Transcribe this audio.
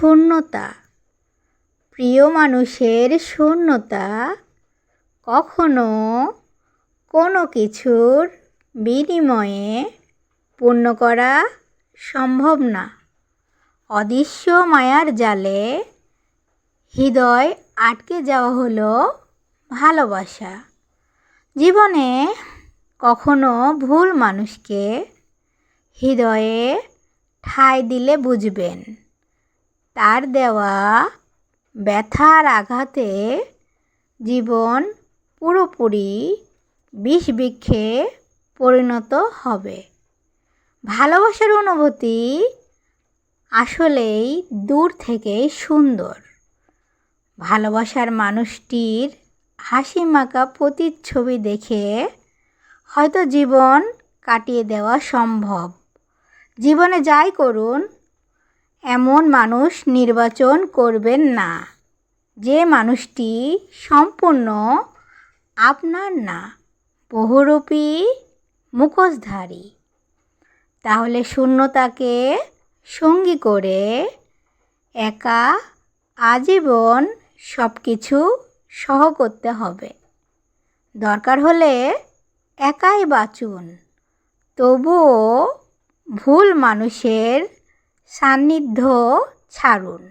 শূন্যতা। প্রিয় মানুষের শূন্যতা কখনো কোনো কিছুর বিনিময়ে পূর্ণ করা সম্ভব না। অদৃশ্য মায়ার জালে হৃদয় আটকে যাওয়া হলো ভালোবাসা। জীবনে কখনো ভুল মানুষকে হৃদয়ে ঠাঁই দিলে বুঝবেন। তার দেওয়া ব্যথার আঘাতে জীবন পুরোপুরি বিষ বৃক্ষে পরিণত হবে। ভালোবাসার অনুভূতি আসলেই দূর থেকেই সুন্দর। ভালোবাসার মানুষটির হাসি মাখা প্রতিচ্ছবি দেখে হয়তো জীবন কাটিয়ে দেওয়া সম্ভব। জীবনে যাই করুন এমন মানুষ নির্বাচন করবেন না। যে মানুষটি সম্পূর্ণ আপনার না, বহুরূপী, মুখোশধারী। তাহলে শূন্যতাকে সঙ্গী করে একা আজীবন সব কিছু সহ করতে হবে। দরকার হলে একাই বাঁচুন। তবুও ভুল মানুষের সান্নিধ্য ছাড়ুন।